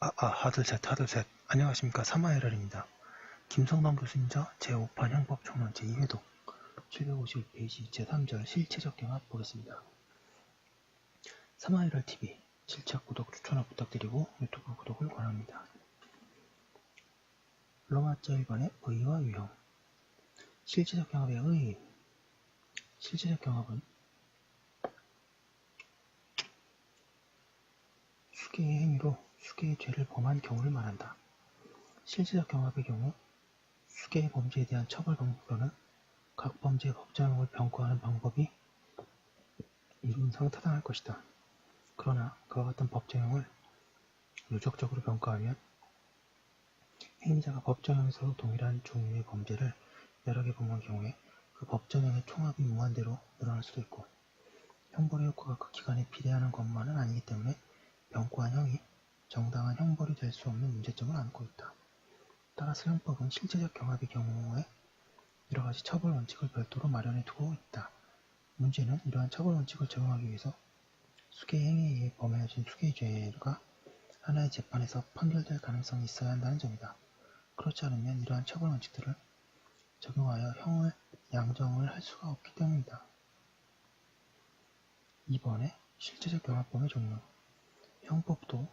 아, 아, 하둘셋, 하둘셋. 안녕하십니까. 사마에럴입니다. 김성남 교수님자 제5판 형법총론 제2회독 751페이지 제3절 실체적 경합 보겠습니다. 사마에럴 TV 실착 구독 추천을 부탁드리고 유튜브 구독을 권합니다. 로마자 1번의 의와 유형 실체적 경합의 의 실체적 경합은 수계의 행위로 수계의 죄를 범한 경우를 말한다. 실질적 경합의 경우 수계의 범죄에 대한 처벌 방법으로는 각 범죄의 법정형을 병고하는 방법이 이론상 타당할 것이다. 그러나 그와 같은 법정형을 누적적으로 평가하면 행위자가 법정형에서 동일한 종류의 범죄를 여러 개 범한 경우에 그 법정형의 총합이 무한대로 늘어날 수도 있고 형벌의 효과가 그 기간에 비례하는 것만은 아니기 때문에 병고한 형이 정당한 형벌이 될 수 없는 문제점을 안고 있다. 따라서 형법은 실제적 경합의 경우에 여러 가지 처벌 원칙을 별도로 마련해 두고 있다. 문제는 이러한 처벌 원칙을 적용하기 위해서 수계 행위에 의해 범해진 수계죄가 하나의 재판에서 판결될 가능성이 있어야 한다는 점이다. 그렇지 않으면 이러한 처벌 원칙들을 적용하여 형을 양정을 할 수가 없기 때문이다. 2번에 실제적 경합범의 종류 형법도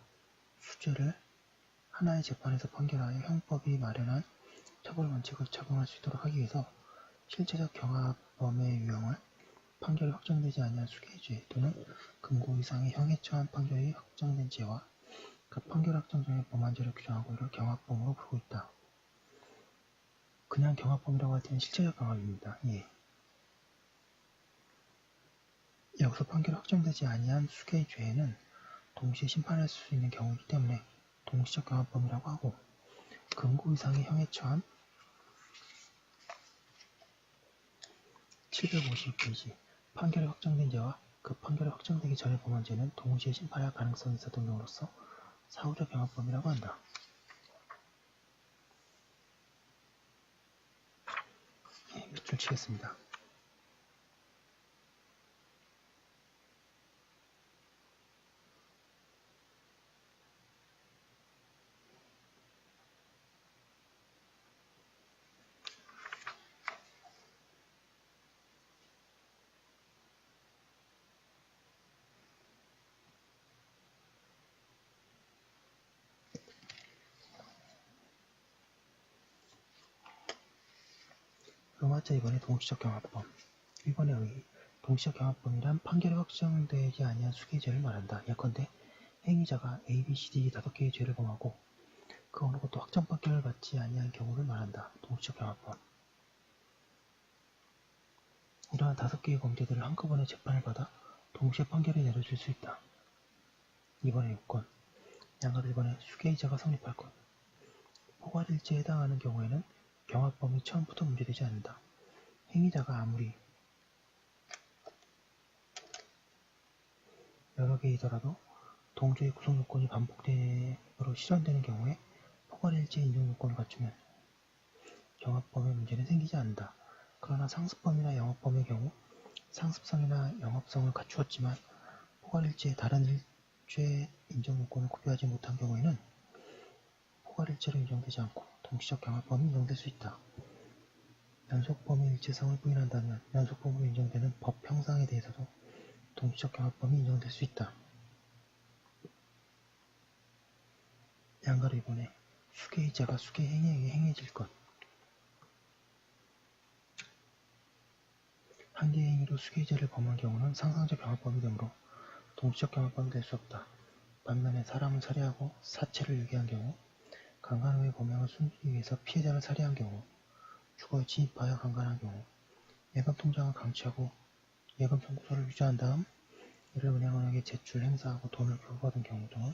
수죄를 하나의 재판에서 판결하여 형법이 마련한 처벌 원칙을 적용할 수 있도록 하기 위해서 실체적 경합 범의 유형을 판결이 확정되지 아니한 수계죄 또는 금고 이상의 형에 처한 판결이 확정된 죄와 그 판결 확정전에 범한 죄를 규정하고 이를 경합범으로 부르고 있다. 그냥 경합범이라고 할 때는 실체적 경합입니다. 예. 여기서 판결 확정되지 아니한 수계죄에는 동시에 심판할 수 있는 경우이기 때문에 동시적 경합범이라고 하고 금고 이상의 형에 처한 750페이지 판결이 확정된 죄와 그 판결이 확정되기 전에 범한 죄는 동시에 심판할 가능성이 있었던 경우로서 사후적 경합범이라고 한다. 예, 몇 줄 치겠습니다. 로마자 2번의 동시적 경합범 1번의 의 동시적 경합범이란 판결이 확정되지 아니한 수계죄를 말한다. 예컨대 행위자가 A, B, C, D 다섯 개의 죄를 범하고 그 어느 것도 확정 판결을 받지 아니한 경우를 말한다. 동시적 경합범 이러한 다섯 개의 범죄들을 한꺼번에 재판을 받아 동시에 판결이 내려질 수 있다. 2번의 요건 양가 1번에 수계이자가 성립할 것 포괄일제에 해당하는 경우에는 경합범이 처음부터 문제되지 않는다. 행위자가 아무리 여러 개이더라도 동조의 구성 요건이 반복되므로 실현되는 경우에 포괄일제 인정 요건을 갖추면 경합범의 문제는 생기지 않는다. 그러나 상습범이나 영업범의 경우 상습성이나 영업성을 갖추었지만 포괄일제의 다른 일죄 인정 요건을 구비하지 못한 경우에는 포괄일제로 인정되지 않고 동시적 경합범이 인정될 수 있다. 연속범의 일체성을 부인한다면 연속범으로 인정되는 법 형상에 대해서도 동시적 경합범이 인정될 수 있다. 양가를 이번에 수계이자가 수계 행위에 의해 행해질 것 한 개의 행위로 수계이자를 범한 경우는 상상적 경합범이 되므로 동시적 경합범이 될 수 없다. 반면에 사람을 살해하고 사체를 유기한 경우 강간 후의 범행을 숨기기 위해서 피해자를 살해한 경우, 주거에 진입하여 강간한 경우, 예금 통장을 강취하고 예금 청구서를 유지한 다음 이를 은행원에게 제출 행사하고 돈을 부과받은 경우 등은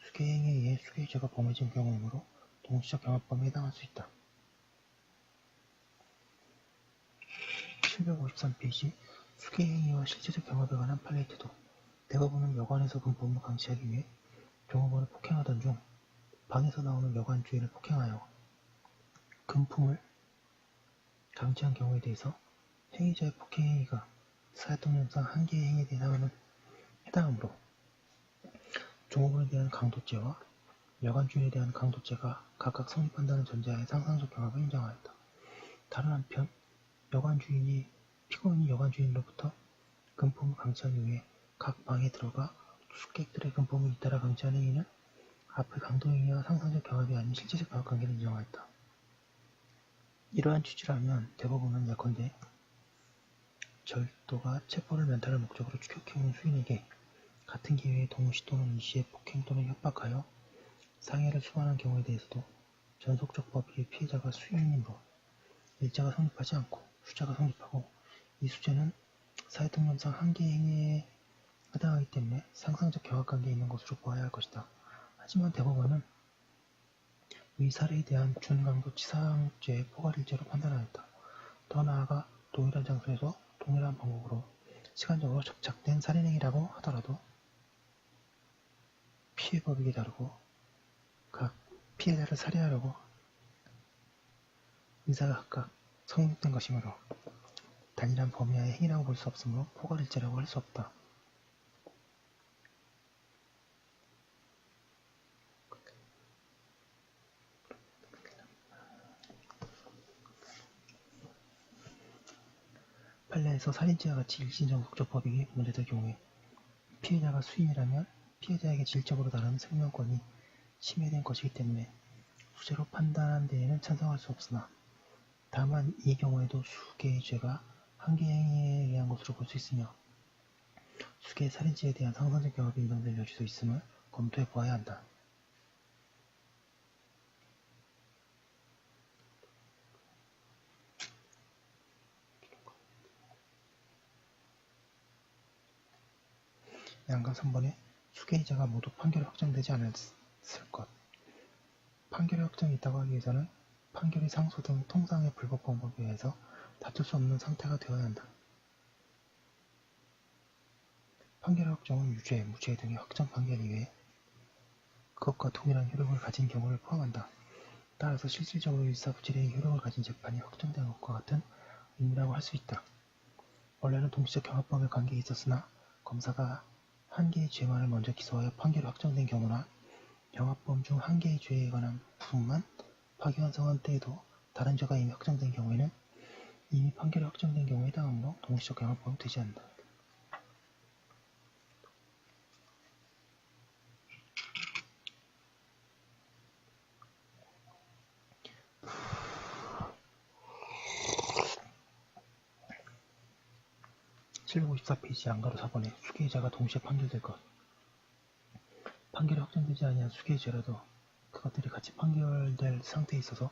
수계행위에 의해 수계죄가 범해진 경우이므로 동시적 경합범에 해당할 수 있다. 753페이지 수계행위와 실제적 경합에 관한 팔레이트도 대법원은 여관에서 금품을 강취하기 위해 종업원을 폭행하던 중 방에서 나오는 여관 주인을 폭행하여 금품을 강취한 경우에 대해서 행위자의 폭행 행위가 사회통령상 한 개의 행위에 해당하는 해당하므로 종업원에 대한 강도죄와 여관 주인에 대한 강도죄가 각각 성립한다는 전제하에 상상적 경합을 인정하였다. 다른 한편 여관 주인이 피고인이 여관 주인으로부터 금품을 강취한 이후에 각 방에 들어가 숙객들의 금품을 잇따라 강취한 행위는 앞의 강도행위와 상상적 경합이 아닌 실제적 경합 관계를 인정하였다. 이러한 취지라면 대법원은 예컨대 절도가 체포를 면탈할 목적으로 추격해온 수인에게 같은 기회에 동시 또는 일시에 폭행 또는 협박하여 상해를 수반한 경우에 대해서도 전속적 법위의 피해자가 수인이므로 일자가 성립하지 않고 수자가 성립하고 이 수재는 사회통념상 한계 행위에 해당하기 때문에 상상적 경합관계에 있는 것으로 보아야 할 것이다. 하지만 대법원은 위 사례에 대한 준강도 치상죄의 포괄일죄로 판단하였다. 더 나아가 동일한 장소에서 동일한 방법으로 시간적으로 접착된 살인행위라고 하더라도 피해법이게 다르고 각 피해자를 살해하려고 의사가 각각 성립된 것이므로 단일한 범위하의 행위라고 볼 수 없으므로 포괄일죄라고 할 수 없다. 판례에서 살인죄와 같이 일신정속적 법익이 문제될 경우에 피해자가 수인이라면 피해자에게 질적으로 다른 생명권이 침해된 것이기 때문에 수재로 판단한 데에는 찬성할 수 없으나 다만 이 경우에도 수개의 죄가 한계 행위에 의한 것으로 볼 수 있으며 수개의 살인죄에 대한 상상적 경합이 인정될 여지도 있음을 검토해 보아야 한다. 양가 3번에 수개의자가 모두 판결이 확정되지 않았을 것. 판결이 확정이 있다고 하기 위해서는 판결이 상소 등 통상의 불법 방법에 의해서 다툴 수 없는 상태가 되어야 한다. 판결 확정은 유죄, 무죄 등의 확정 판결 이외에 그것과 동일한 효력을 가진 경우를 포함한다. 따라서 실질적으로 일사부질의 효력을 가진 재판이 확정된 것과 같은 의미라고 할 수 있다. 원래는 동시적 경합법의 관계에 있었으나 검사가 한 개의 죄만을 먼저 기소하여 판결이 확정된 경우나 경합범 중 한 개의 죄에 관한 부분만 파기환송한 때에도 다른 죄가 이미 확정된 경우에는 이미 판결이 확정된 경우에 해당하므로 동시적 경합범이 되지 않는다. (754페이지) 안가로 4번에 수계자가 동시에 판결될 것 판결이 확정되지 아니한 수계죄라도 그것들이 같이 판결될 상태에 있어서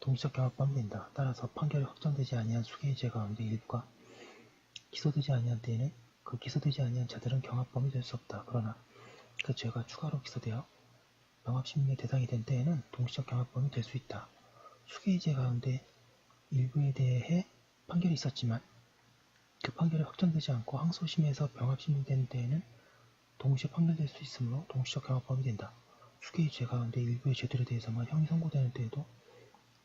동시적 경합범이 된다. 따라서 판결이 확정되지 아니한 죄 가운데 일부가 기소되지 아니한 때에는 그 기소되지 아니한 자들은 경합범이 될 수 없다. 그러나 그 죄가 추가로 기소되어 명합심리의 대상이 된 때에는 동시적 경합범이 될 수 있다. 죄 가운데 일부에 대해 판결이 있었지만 그 판결이 확정되지 않고 항소심에서 병합심리된 때에는 동시에 판결될 수 있으므로 동시적 경합범이 된다. 수개의 죄 가운데 일부의 죄들에 대해서만 형이 선고되는 때에도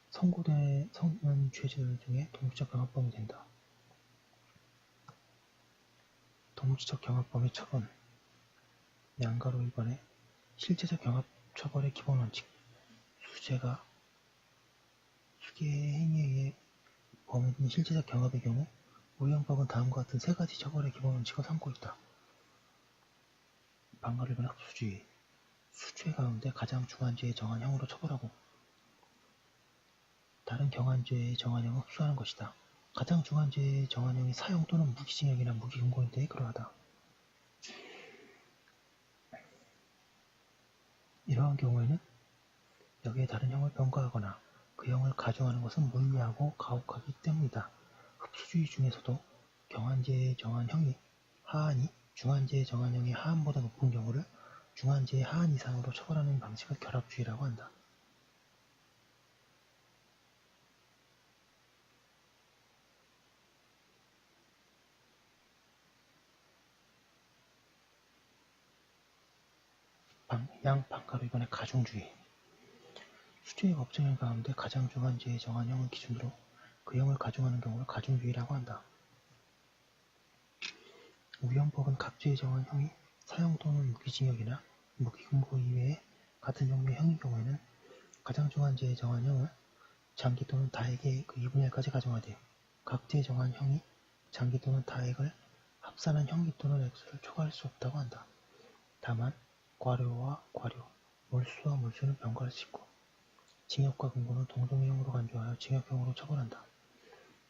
선고된 죄들 중에 동시적 경합범이 된다. 동시적 경합범의 처분 양가로 1번에 실제적 경합 처벌의 기본 원칙 수재가 수개의 행위에 의해 범해진 실제적 경합의 경우 우영법은 다음과 같은 세 가지 처벌의 기본 원칙을 삼고 있다. 방가를 본 합수주의 수죄 가운데 가장 중한 죄의 정한 형으로 처벌하고 다른 경한죄의 정한 형을 흡수하는 것이다. 가장 중한 죄의 정한 형이 사형 또는 무기징역이나 무기금고인 때에 그러하다. 이러한 경우에는 여기에 다른 형을 병가하거나 그 형을 가중하는 것은 무리하고 가혹하기 때문이다. 흡수주의 중에서도 경한죄의 정한형이 하한이 중한죄의 정한형의 하한보다 높은 경우를 중한죄의 하한 이상으로 처벌하는 방식을 결합주의라고 한다. 양 방가로 이번에 가중주의 수재의 법정형 가운데 가장 중한 죄의 정한형을 기준으로 그 형을 가중하는 경우를 가중주의라고 한다. 우연법은 각 죄의 정한 형이 사형 또는 무기징역이나 무기금고 이외에 같은 종류의 형의 경우에는 가장 중한 죄에 정한 형을 장기 또는 다액의 그 2분의 1까지 가정하되 각 죄에 정한 형이 장기 또는 다액을 합산한 형기 또는 액수를 초과할 수 없다고 한다. 다만 과료와 과료, 물수와 물수는 병과할 수 있고 징역과 금고는 동종형으로 간주하여 징역형으로 처벌한다.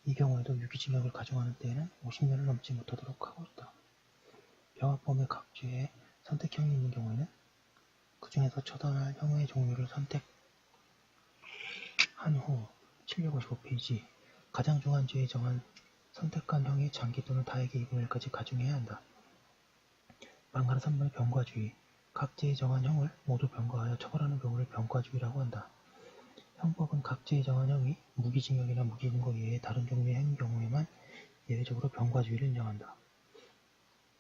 이 경우에도 유기징역을 가정하는 때에는 50년을 넘지 못하도록 하고 있다. 병합범의 각 죄에 선택형이 있는 경우에는 그 중에서 처단할 형의 종류를 선택한 후 755페이지 가장 중한 죄에 정한 선택한 형의 장기 또는 다액의 2분의 1까지 가중해야 한다. 만가라 3번의 병과주의 각 죄에 정한 형을 모두 병과하여 처벌하는 경우를 병과주의라고 한다. 형법은 각죄에 정한 형이 무기징역이나 무기금고 외에 다른 종류의 행위 경우에만 예외적으로 병과주의를 인정한다.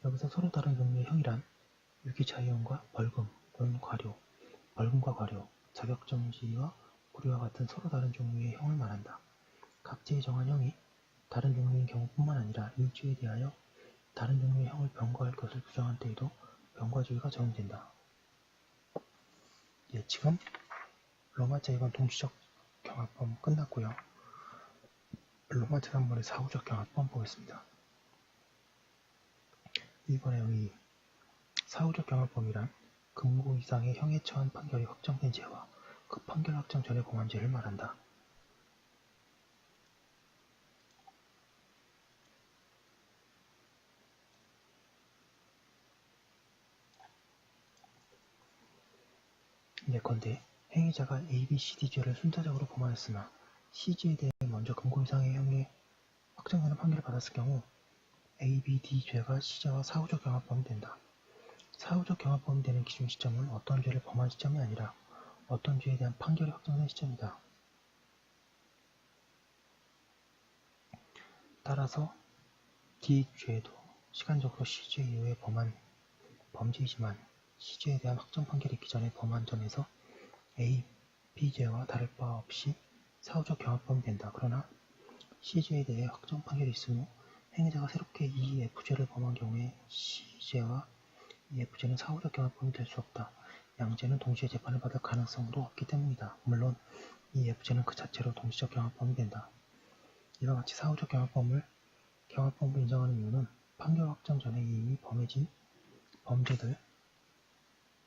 여기서 서로 다른 종류의 형이란 유기자유형과 벌금 또는 과료, 벌금과 과료, 자격정지와 고리와 같은 서로 다른 종류의 형을 말한다. 각죄에 정한 형이 다른 종류인 경우뿐만 아니라 일주에 대하여 다른 종류의 형을 병과할 것을 규정한 때에도 병과주의가 적용된다. 예, 지금 로마제 2번 동시적 경합범 끝났고요. 로마제 3번의 사후적 경합범 보겠습니다. 1번의 의의 사후적 경합범이란 금고 이상의 형에 처한 판결이 확정된 죄와 그 판결 확정 전에 범한 죄를 말한다. 예컨대 행위자가 A, B, C, D 죄를 순차적으로 범하였으나 C죄에 대해 먼저 금고 이상의 형이 확정되는 판결을 받았을 경우 A, B, D 죄가 C죄와 사후적 경합범이 된다. 사후적 경합범이 되는 기준 시점은 어떤 죄를 범한 시점이 아니라 어떤 죄에 대한 판결이 확정된 시점이다. 따라서 D 죄도 시간적으로 C죄 이후에 범한 범죄이지만 C죄에 대한 확정 판결이 있기 전에 범한 전에서 A, B죄와 다를 바 없이 사후적 경합범이 된다. 그러나 C죄에 대해 확정 판결이 후 행위자가 새롭게 E, F죄를 범한 경우에 C죄와 EF죄는 사후적 경합범이 될 수 없다. 양죄는 동시에 재판을 받을 가능성도 없기 때문이다. 물론 EF죄는 그 자체로 동시적 경합범이 된다. 이와 같이 사후적 경합범을 경합범으로 인정하는 이유는 판결 확정 전에 이미 범해진 범죄들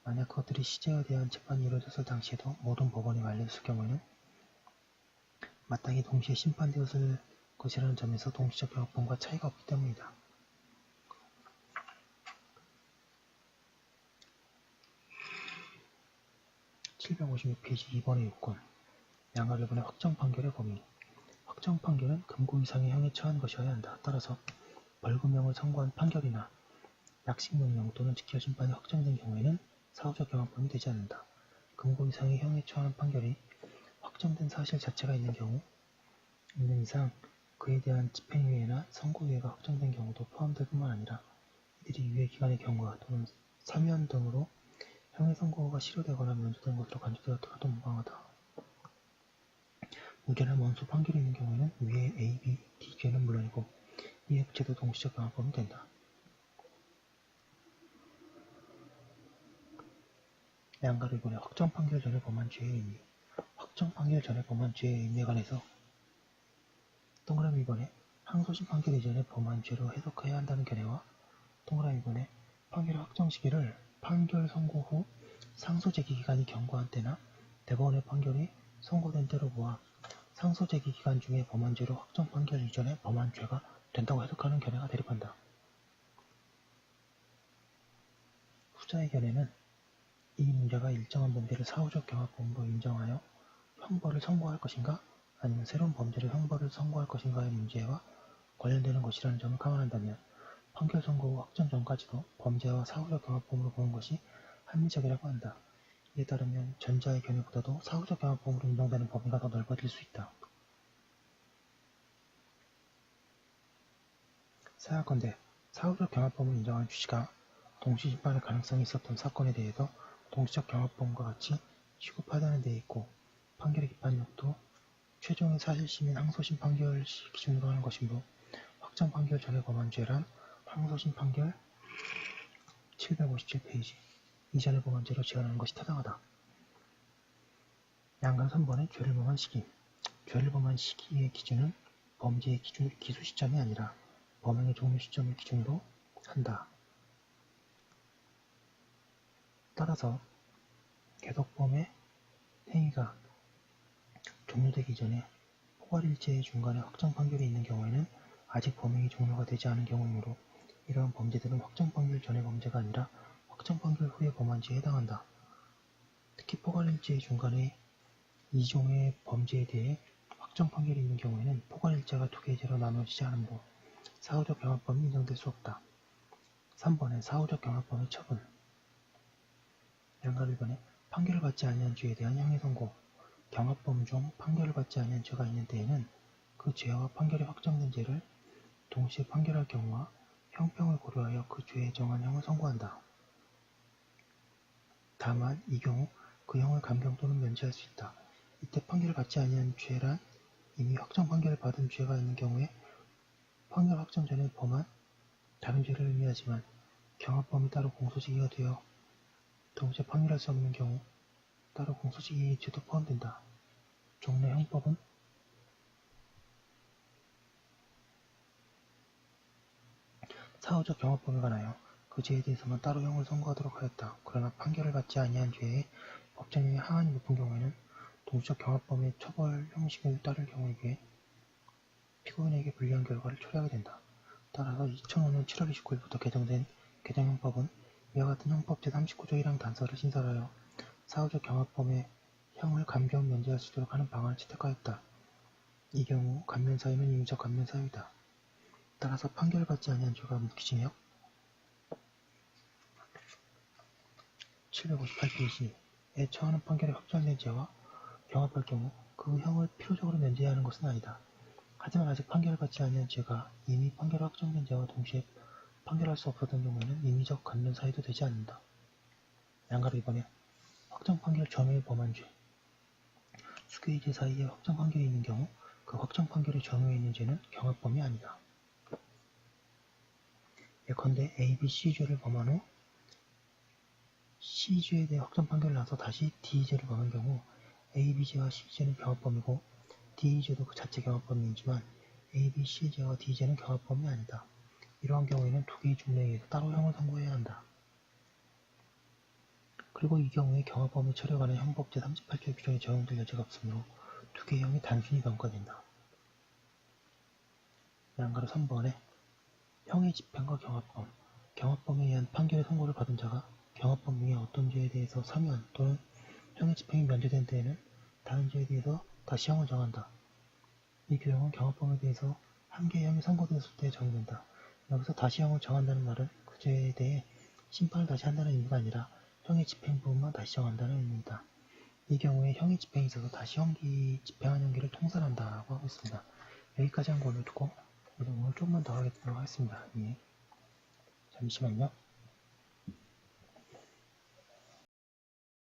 만약 그것들이 시제에 대한 재판이 이루어졌을 당시에도 모든 법원에 말렸을 경우에는 마땅히 동시에 심판되었을 것이라는 점에서 동시적 경합범과 차이가 없기 때문이다. (756 페이지) 2번의 요건 양가결분의 확정 판결의 범위 확정 판결은 금고 이상의 형에 처한 것이어야 한다. 따라서 벌금형을 선고한 판결이나 약식명령 또는 직결심판이 확정된 경우에는 사후적 경합범이 되지 않는다. 금고 이상의 형에 처한 판결이 확정된 사실 자체가 있는 경우 있는 이상 그에 대한 집행유예나 선고유예가 확정된 경우도 포함될 뿐만 아니라 이들이 유예 기간의 경과 또는 사면 등으로 형의 선고가 실효되거나 면소된 것으로 간주되었더라도 무방하다. 무죄나 원수 판결이 있는 경우에는 위에 A, B, D 죄는 물론이고 F 죄도 동시적 경합범이 된다. 이번에 확정 판결 전에 범한 죄의 의미 확정 판결 전에 범한 죄의 의미에 관해서 동그라미 2번에 항소심 판결 이전에 범한 죄로 해석해야 한다는 견해와 동그라미 2번에 판결 확정 시기를 판결 선고 후 상소 제기 기간이 경과한 때나 대법원의 판결이 선고된 때로 보아 상소 제기 기간 중에 범한 죄로 확정 판결 이전에 범한 죄가 된다고 해석하는 견해가 대립한다. 후자의 견해는 이 문제가 일정한 범죄를 사후적 경합범으로 인정하여 형벌을 선고할 것인가 아니면 새로운 범죄를 형벌을 선고할 것인가의 문제와 관련되는 것이라는 점을 감안한다면 판결 선고 후 확정 전까지도 범죄와 사후적 경합범으로 보는 것이 합리적이라고 한다. 이에 따르면 전자의 견해보다도 사후적 경합범으로 인정되는 범위가 더 넓어질 수 있다. 생각건대 사후적 경합범을 인정한 취지가 동시 심판의 가능성이 있었던 사건에 대해서 동시적 경합범과 같이 취급하다는 데 있고 판결의 기판력도 최종의 사실심인 항소심 판결 시 기준으로 하는 것이므로 확정 판결 전에 범한 죄란 항소심 판결 757페이지 이전에 범한 죄로 지원하는 것이 타당하다. 양가 3번의 죄를 범한 시기. 죄를 범한 시기의 기준은 범죄의 기준, 기수 시점이 아니라 범행의 종료 시점을 기준으로 한다. 따라서 개독범의 행위가 종료되기 전에 포괄일제의 중간에 확정 판결이 있는 경우에는 아직 범행이 종료가 되지 않은 경우이므로 이러한 범죄들은 확정 판결 전의 범죄가 아니라 확정 판결 후에 범한 죄에 해당한다. 특히 포괄일제의 중간에 이종의 범죄에 대해 확정 판결이 있는 경우에는 포괄일제가 두 개의 죄로 나눠지지 않으므로 사후적 경합범이 인정될 수 없다. 3번은 사후적 경합범의 처분 양가 1번에 판결을 받지 아니한 죄에 대한 형의 선고 경합범 중 판결을 받지 아니한 죄가 있는 때에는 그 죄와 판결이 확정된 죄를 동시에 판결할 경우와 형평을 고려하여 그 죄에 정한 형을 선고한다. 다만 이 경우 그 형을 감경 또는 면제할 수 있다. 이때 판결을 받지 아니한 죄란 이미 확정 판결을 받은 죄가 있는 경우에 판결 확정 전에 범한 다른 죄를 의미하지만 경합범이 따로 공소시기가 되어 동시에 판결할 수 없는 경우 따로 공소시기의 죄도 포함된다. 종래 형법은 사후적 경합범에 관하여 그 죄에 대해서만 따로 형을 선고하도록 하였다. 그러나 판결을 받지 아니한 죄에 법정형의 하한이 높은 경우에는 동시적 경합범의 처벌 형식을 따를 경우에 피고인에게 불리한 결과를 초래하게 된다. 따라서 2005년 7월 29일부터 개정된 개정형법은 이와 같은 형법 제39조 1항 단서를 신설하여 사후적 경합범의 형을 감경 면제할 수 있도록 하는 방안을 채택하였다. 이 경우 감면 사유는 임의적 감면 사유이다. 따라서 판결받지 아니한 죄가 무기징역 758페이지에 처하는 판결이 확정된 죄와 경합할 경우 그 형을 필요적으로 면제해야 하는 것은 아니다. 하지만 아직 판결을 받지 아니한 죄가 이미 판결 확정된 죄와 동시에 판결할 수 없었던 경우에는 임의적 감면 사유도 되지 않는다. 양가로 이번에 확정 판결 전후에 범한 죄 수개의 죄 사이에 확정 판결이 있는 경우 그 확정 판결의 전후에 있는 죄는 경합범이 아니다. 예컨대 A, B, C죄를 범한 후 C죄에 대해 확정 판결을 나서 다시 D죄를 범한 경우 A, B죄와 C죄는 경합범이고 D죄도 그 자체 경합범이지만 A, B, C죄와 D죄는 경합범이 아니다. 이러한 경우에는 두 개의 중례에 의해서 따로 형을 선고해야 한다. 그리고 이 경우에 경합범의 처리에 관한 형법 제 38조의 규정에 적용될 여지가 없으므로 두 개의 형이 단순히 병가된다. 양가로 3번에 형의 집행과 경합범 경합범에 의한 판결의 선고를 받은 자가 경합범 중에 어떤 죄에 대해서 사면 또는 형의 집행이 면제된 때에는 다른 죄에 대해서 다시 형을 정한다. 이 규정은 경합범에 대해서 한 개의 형이 선고되었을 때 적용된다. 여기서 다시 형을 정한다는 말은 그 죄에 대해 심판을 다시 한다는 의미가 아니라 형의 집행 부분만 다시 정한다는 의미입니다. 이 경우에 형의 집행에 있어서 다시 형기 집행한 형기를 통산한다라고 하고 있습니다. 여기까지 한 걸로 두고 오늘 조금만 더 하도록 하겠습니다. 예. 잠시만요.